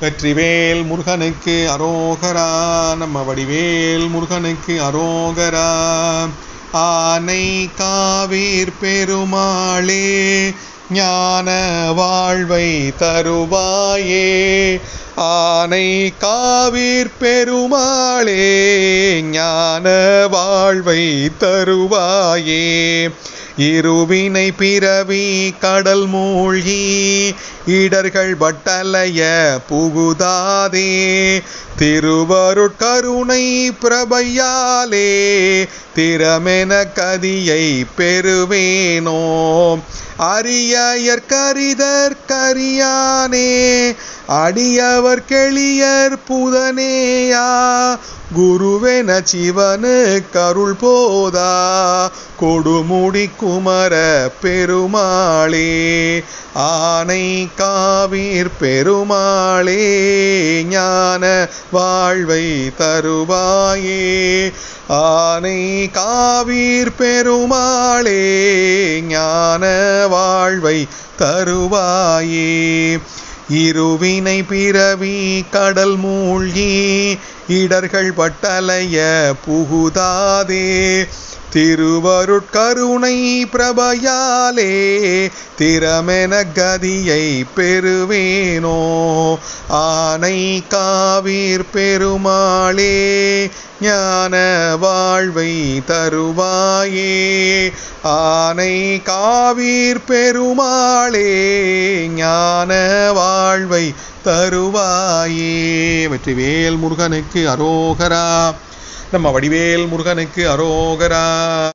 வெற்றிவேல் முருகனுக்கு அரோகரா நம்ம வடிவேல் முருகனுக்கு அரோகரா. ஆனை காவீர் பெருமாளே ஞான வாழ்வை தருவாயே. ஆனை காவீர் பெருமாளே ஞான வாழ்வை தருவாயே. இருவினை பிறவி கடல் மூழ்கி இடர்கள் பட்டலைய புகுதாதே. திருவருட்கருணை பிரபையாலே திறமென கதியை பெறுவேனோ. அரியர் கரிதர் அடியவர் கெளியர் புதனேயா. குருவென சிவனு கருள் போதா. கொடுமுடி குமர பெருமாளே. ஆனை காவீர் பெருமாளே. ஞான வாழ்வை தருவாயே. ஆனை காவீர் பெருமாளே. ஞான வாழ்வை தருவாயே. இருவினை பிறவி கடல் மூழ்கி இடர்கள் பட்டலைய புகுதாதே. திருவருட்கருணை பிரபையாலே திறமென கதியை பெறுவேனோ. ஆனை காவீர் பெருமாளே ஞான வாழ்வை தருவாயே. ஆனை காவீர் பெருமாளே ஞான வாழ்வை தருவாயே. வெற்றிவேல் முருகனுக்கு அரோகரா. நம்ம வடிவேல் முருகனுக்கு அரோகரா.